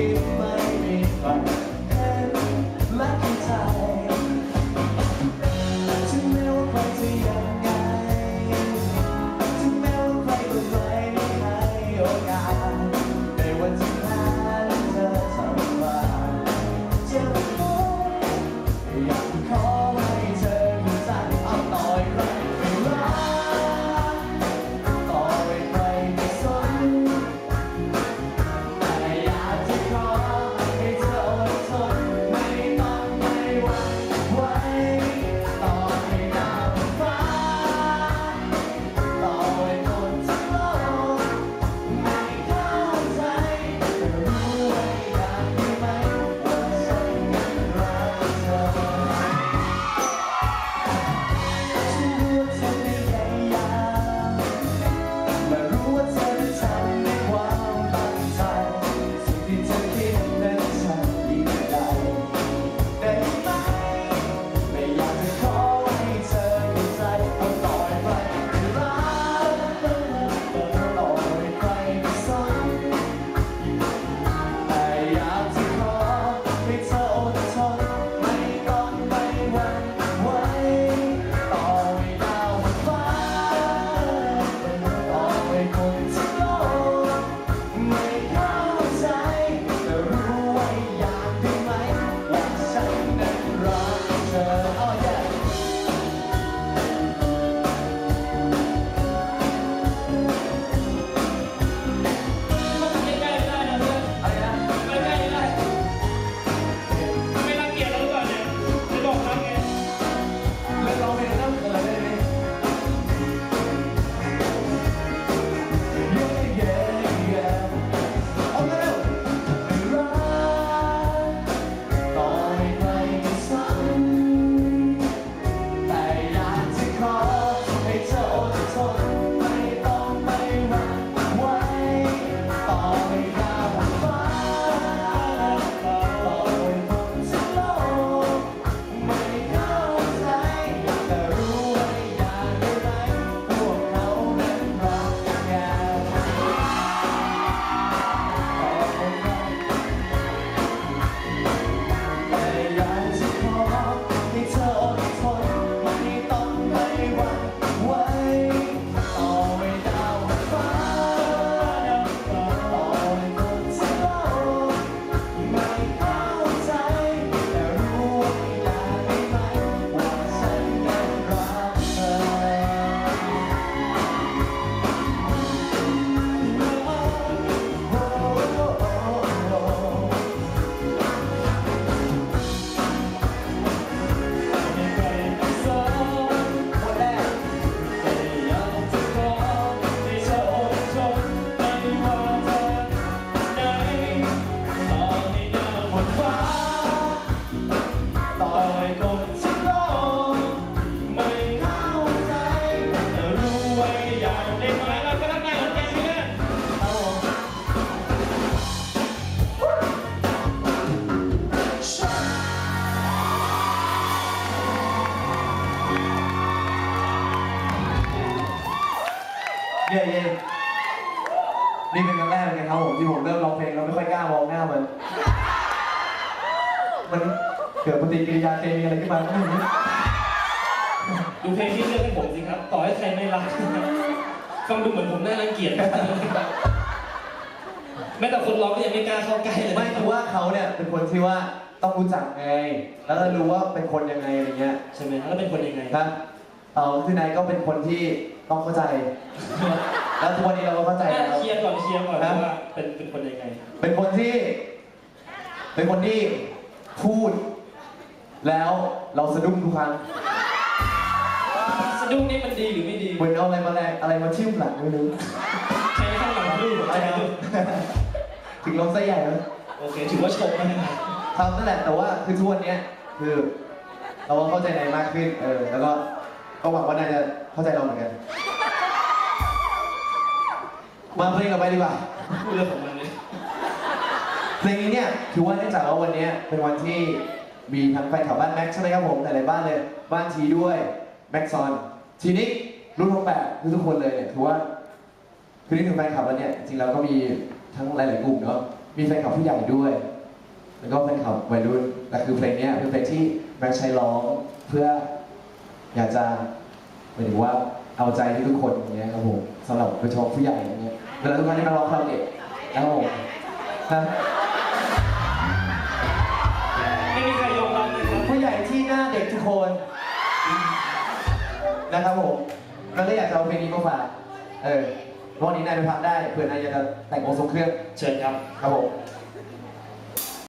ที่ เย่เย่นี่เป็นครั้งแรกเลยครับผมที่ผมเริ่มร้องเพลงแล้วไม่ค่อยกล้ามองหน้ามัน มันเกิดปฏิกิริยาเคมีอะไรขึ้นมาก็ไม่รู้ดูเพลงที่เลือกให้ผมสิครับ ต่อให้ใครไม่รักฟังดูเหมือนผมน่ารังเกียจแม้แต่คนร้องก็ยังไม่กล้าเข้าใกล้เลยไม่คือว่าเขาเนี่ยเป็นคนที่ว่าต้องรู้จักไง แล้วก็รู้ว่าเป็นคนยังไงอะไรเงี้ยใช่ไหมแล้วเป็นคนยังไงนะ เออคือนายก็เป็นคนที่ต้องเข้าใจ แล้วทุกวันนี้เราก็เข้าใจแล้ว เคลียร์ก่อนเคลียร์ก่อนครับว่าเป็นเป็นคนยังไง เป็นคนที่ เป็นคนที่พูด แล้วเราสะดุ้งทุกครั้งสะดุ้งนี่มันดีหรือไม่ดีเหมือนเอาอะไรมาแรงอะไรมาทิ่มหลังไม่รู้ใช้ข้างหลังรูปอะไรนะถึงลมไส้ใหญ่แล้ว โอเค ถือว่าชมนะครับทำนั่นแหละแต่ว่าคือทุกวันเนี้ยคือ เราก็เข้าใจนายมากขึ้นเออแล้วก็ ก็หวังว่านายจะเข้าใจเราเหมือนกัน มาเพลงต่อไปดีกว่าพูดเรื่องของมันเลยเพลงนี้เนี่ยถือว่าเนื่องจากว่าวันเนี้ยเป็นวันที่มีทั้งแฟนคลับบ้านแม็กซ์ใช่ไหมครับผมหลายๆบ้านเลย บ้านทีด้วยแม็กซอน ทีนี้รุ่นหกแปดทุกๆคนเลยเนี่ยถือว่าคือนี่ถึงแฟนคลับแล้วเนี่ยจริงๆแล้วก็มีทั้งหลายๆกลุ่มเนาะมีแฟนคลับผู้ใหญ่ด้วย แล้วก็แฟนคลับวัยรุ่นแต่คือเพลงเนี้ยเป็นเพลงที่แม็กซ์ใช้ร้องเพื่อ อยากจะหมายถึงว่าเอาใจที่ทุกคนอย่างเงี้ยครับผมสำหรับโดยเฉพาะผู้ใหญ่อย่างเงี้ยเวลาทุกคนที่มาร้องคาราโอเกะนะครับผมนะไม่มีใครยอมรับเลยครับผู้ใหญ่ที่หน้าเด็กทุกคนนะครับผมก็เลยอยากจะเอาเพลงนี้มาฝากเออวันนี้นายไปพักได้เผื่อนายอยากจะแต่งองค์ทรงเครื่องเชิญครับครับผมข